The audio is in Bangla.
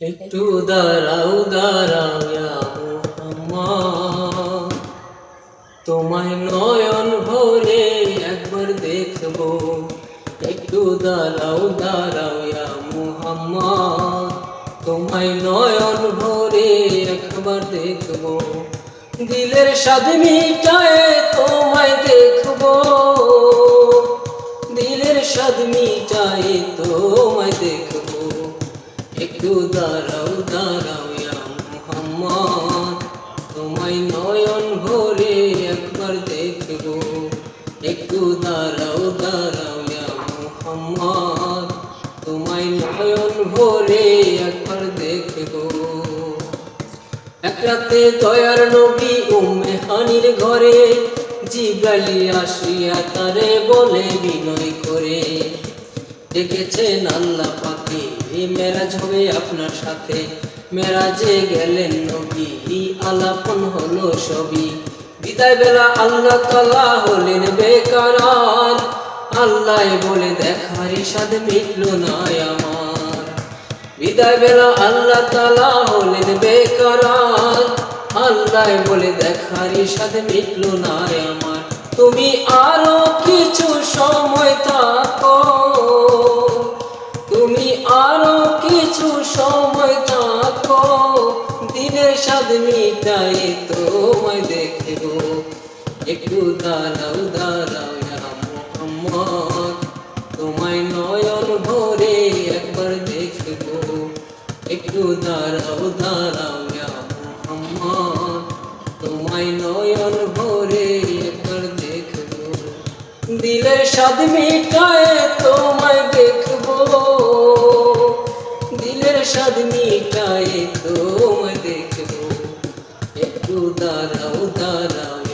একটু দাঁড়াও দাঁড়াও তোমায় নয়ন ভরে একবার দেখব। একটু দাঁড়াও দাঁড়াও মুহাম্মদ তোমায় নয়ন ভরে একবার দেখব। দিলের স্বাদ মিটায় তোমায় দেখব। দিলের স্বাদ মিটায় দেখব একটু দাঁড়াও দাঁড়াও তোমায় নয়ন ভরে একবার দেখব। একটু দাঁড়াও দাঁড়াও তোমায় নয়ন ভরে একবার দেখব। এক রাতে দয়ার নবী উম্মে হানির ঘরে জিগালি আসিয়া তারে বলে বিনয় করে। ডেকেছেন আল্লাহ পাকে মেরাজ হবে আপনার সাথে। মেরাজে গেলেন নবী, আলাপন হলো সবই বিদায় বেলা আল্লাহ তালা হলেন বেকারার। আল্লাহ বলে দেখার সাদ মিটল না আমার। বিদায় বেলা আল্লাহ তালা হলেন বেকারার। আল্লাহ বলে দেখার সাদ মিটল না আমার। তুমি আরও কিছু সময় কিছু সময় থাকো, দিনের স্বাদ মিটাই তোমায় দেখব। একটু দাঁড়াও দাঁড়াও মুহাম্মদ, তোমায় নয়ন ভরে একবার দেখব। একটু দাঁড়াও দাঁড়াও মুহাম্মদ, তোমায় নয়ন ভরে একবার দেখব। দিলের স্বাদ মিটায় দিলের স্বাদ তোম দেখব একটু দাঁড়াও দাঁড়াও